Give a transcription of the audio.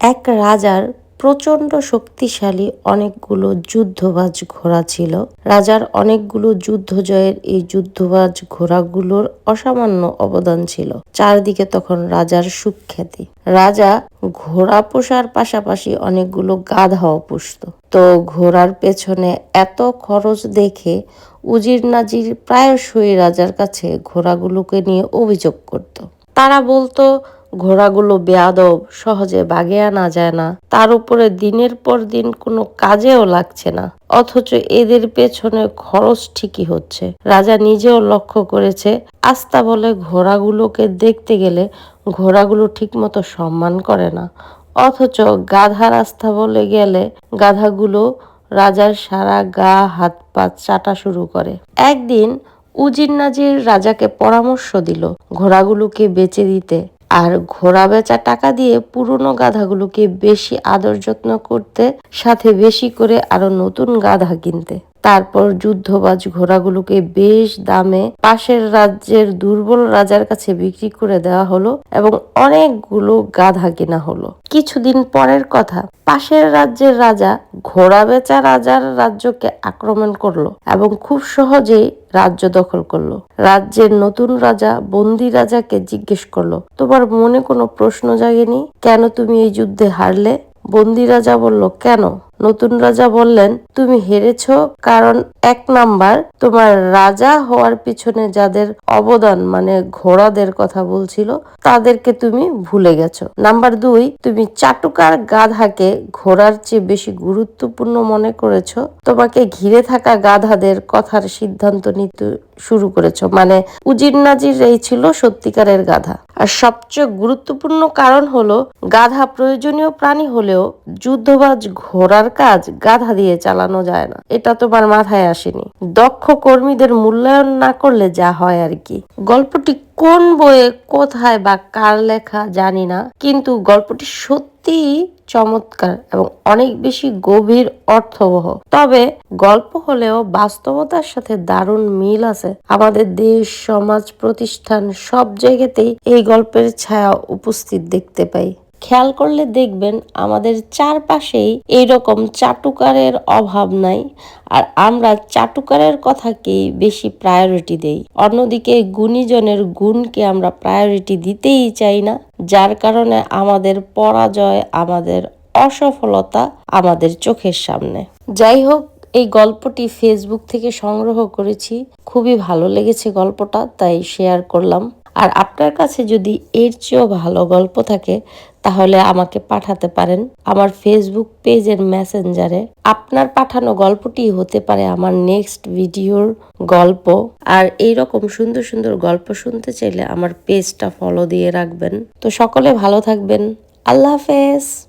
এক রাজার প্রচণ্ড শক্তিশালী অনেকগুলো যুদ্ধবাজ ঘোড়া ছিল। রাজার অনেকগুলো যুদ্ধ জয়ের এই যুদ্ধবাজ ঘোড়াগুলোর অসামান্য অবদান ছিল। চারদিকে তখন রাজার সুখ্যাতি। রাজা ঘোড়া পোষার পাশাপাশি অনেকগুলো গাধাও পুষত। তো ঘোড়ার পেছনে এত খরচ দেখে উজির নাজির প্রায়শই রাজার কাছে ঘোড়াগুলোকে নিয়ে অভিযোগ করত। তারা বলতো ঘোড়াগুলো বেয়াদব, সহজে বাগে আনা যায় না। তার উপরে দিনের পর দিন কোনো কাজেও লাগছে না। অথচ এদের পেছনে খরচ ঠিকই হচ্ছে। রাজা নিজেও লক্ষ্য করেছে আস্তা বলে ঘোড়াগুলোকে দেখতে গেলে ঘোড়াগুলো ঠিকমতো সম্মান করে না। অথচ গাধা রাস্তা বলে গেলে গাধাগুলো রাজার সারা গা, হাত, পা চাটা শুরু করে। একদিন উজির নাজির রাজাকে পরামর্শ দিল ঘোড়াগুলোকে বেচে দিতে। আর ঘোড়া বেচা টাকা দিয়ে পুরনো গাধাগুলোকে বেশি আদর যত্ন করতে, সাথে বেশি করে আরও নতুন গাধা কিনতে। তারপর যুদ্ধবাজ ঘোড়াগুলোকে বেশ দামে পাশের রাজ্যের দুর্বল রাজার কাছে বিক্রি করে দেওয়া হলো এবং অনেকগুলো গাধা কেনা হলো। কিছুদিন পরের কথা, পাশের রাজ্যের রাজা ঘোড়া বেচা রাজার রাজ্যকে আক্রমণ করল এবং খুব সহজেই রাজ্য দখল করল। রাজ্যের নতুন রাজা বন্দি রাজাকে জিজ্ঞেস করল, তোমার মনে কোনো প্রশ্ন জাগেনি? কেন তুমি এই যুদ্ধে হারলে? বন্দি রাজা বলল, কেন? নতুন রাজা বললেন, তুমি হেরেছ, কারণ এক নাম্বার তোমার রাজা হওয়ার পিছনে যাদের অবদান মানে ঘোড়াদের কথা বলছিল, তাদেরকে তুমি ভুলে গেছো। নাম্বার দুই, তুমি চাটুকার গাধাকে ঘোড়ার চেয়ে বেশি গুরুত্বপূর্ণ মনে করেছ। তোমাকে ঘিরে থাকা গাধাদের কথার সিদ্ধান্ত নিতে শুরু করেছ। মানে উজির নাজির এই ছিল সত্যিকারের গাধা। আর সবচেয়ে গুরুত্বপূর্ণ কারণ হলো, গাধা প্রয়োজনীয় প্রাণী হলেও যুদ্ধবাজ ঘোড়ার কাজ গাধা দিয়ে চালানো যায় না। এটা তোমার মাথায় আসেনি। দক্ষ কর্মীদের মূল্যায়ন না করলে যা হয় আর কি। গল্পটি কোন বইয়ে কোথায় বা কার লেখা জানি না, কিন্তু গল্পটি সত্যি চমৎকার এবং অনেক বেশি গভীর, অর্থবহ। তবে গল্প হলেও বাস্তবতার সাথে দারুণ মিল আছে। আমাদের দেশ, সমাজ, প্রতিষ্ঠান সব জায়গাতেই এই গল্পের ছায়া উপস্থিত দেখতে পাই। খেয়াল করলে দেখবেন আমাদের চারপাশেই এইরকম চাটুকারের অভাব নাই। আর আমরা চাটুকারের কথাকেই বেশি প্রায়োরিটি দেই। অন্যদিকে গুণীজনের গুণকে আমরা প্রায়োরিটি দিতেই চাই না, যার কারণে আমাদের পরাজয়, আমাদের অসফলতা আমাদের চোখের সামনে। যাই হোক, এই গল্পটি ফেসবুক থেকে সংগ্রহ করেছি। খুবই ভালো লেগেছে গল্পটা, তাই শেয়ার করলাম। আর আপনার কাছে যদি এর চেয়েও ভালো গল্প থাকে, তাহলে আমাকে পাঠাতে পারেন আমার ফেসবুক পেজের মেসেঞ্জারে আপনার পাঠানো গল্পটি হতে পারে আমার নেক্সট ভিডিওর গল্প। আর এই রকম সুন্দর সুন্দর গল্প শুনতে চাইলে আমার পেজটা ফলো দিয়ে রাখবেন। তো সকলে ভালো থাকবেন। আল্লাহ হাফেজ।